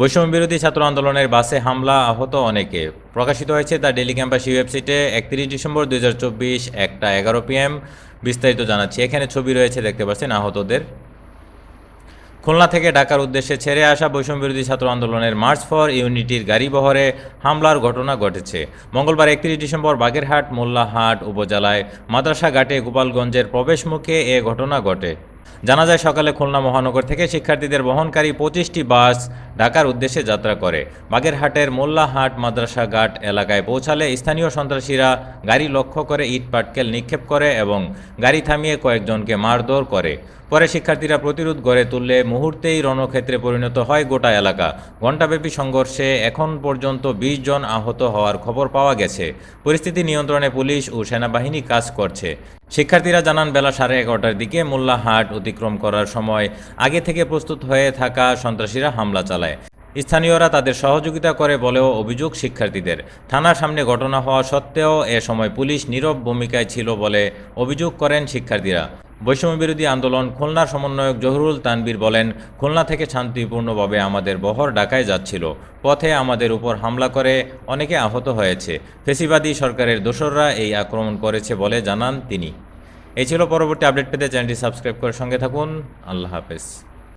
বৈষম্য বিরোধী ছাত্র আন্দোলনের বাসে হামলা আহত অনেকে। প্রকাশিত হয়েছে দ্য ডেলি ক্যাম্পাস ওয়েবসাইটে একত্রিশ ডিসেম্বর দুই হাজার চব্বিশ একটা এগারো পিএম বিস্তারিত জানাচ্ছি। এখানে ছবি রয়েছে, দেখতে পাচ্ছেন আহতদের। খুলনা থেকে ঢাকার উদ্দেশ্যে ছেড়ে আসা বৈষম্য বিরোধী ছাত্র আন্দোলনের মার্চ ফর ইউনিটির গাড়িবহরে হামলার ঘটনা ঘটেছে। মঙ্গলবার একত্রিশ ডিসেম্বর বাগেরহাট, মোল্লাহাট উপজেলায় মাদ্রাসা ঘাটে গোপালগঞ্জের প্রবেশমুখে এ ঘটনা ঘটে। জানা যায় সকালে খুলনা মহানগর থেকে শিক্ষার্থীদের বহনকারী পঁচিশটি বাস ঢাকার উদ্দেশ্যে যাত্রা করে। বাগেরহাটের মোল্লাহাট মাদ্রাসা ঘাট এলাকায় পৌঁছালে স্থানীয় সন্ত্রাসীরা গাড়ি লক্ষ্য করে ইট পাটকেল নিক্ষেপ করে এবং গাড়ি থামিয়ে কয়েকজনকে মারধর করে। পরে শিক্ষার্থীরা প্রতিরোধ গড়ে তুললে মুহূর্তেই রণক্ষেত্রে পরিণত হয় গোটা এলাকা। ঘণ্টাব্যাপী সংঘর্ষে এখন পর্যন্ত বিশ জন আহত হওয়ার খবর পাওয়া গেছে। পরিস্থিতি নিয়ন্ত্রণে পুলিশ ও সেনাবাহিনী কাজ করছে। শিক্ষার্থীরা জানান, বেলা সাড়ে এগারোটার দিকে মোল্লাহাট অতিক্রম করার সময় আগে থেকে প্রস্তুত হয়ে থাকা সন্ত্রাসীরা হামলা চালায়। স্থানীয়রা তাদের সহযোগিতা করে বলেও অভিযোগ শিক্ষার্থীদের। থানার সামনে ঘটনা হওয়া সত্ত্বেও এ সময় পুলিশ নীরব ভূমিকায় ছিল বলে অভিযোগ করেন শিক্ষার্থীরা। বৈষম্য বিরোধী আন্দোলন খুলনার সমন্বয়ক জহুরুল তানবির বলেন, খুলনা থেকে শান্তিপূর্ণভাবে আমাদের বহর ডাকায় যাচ্ছিল, পথে আমাদের উপর হামলা করে অনেকে আহত হয়েছে, ফেসিবাদী সরকারের দোসররা এই আক্রমণ করেছে বলে জানান তিনি। এই ছিল পরবর্তী আপডেট পেতে চ্যানেলটি সাবস্ক্রাইব করে সঙ্গে থাকুন, আল্লাহ হাফেজ।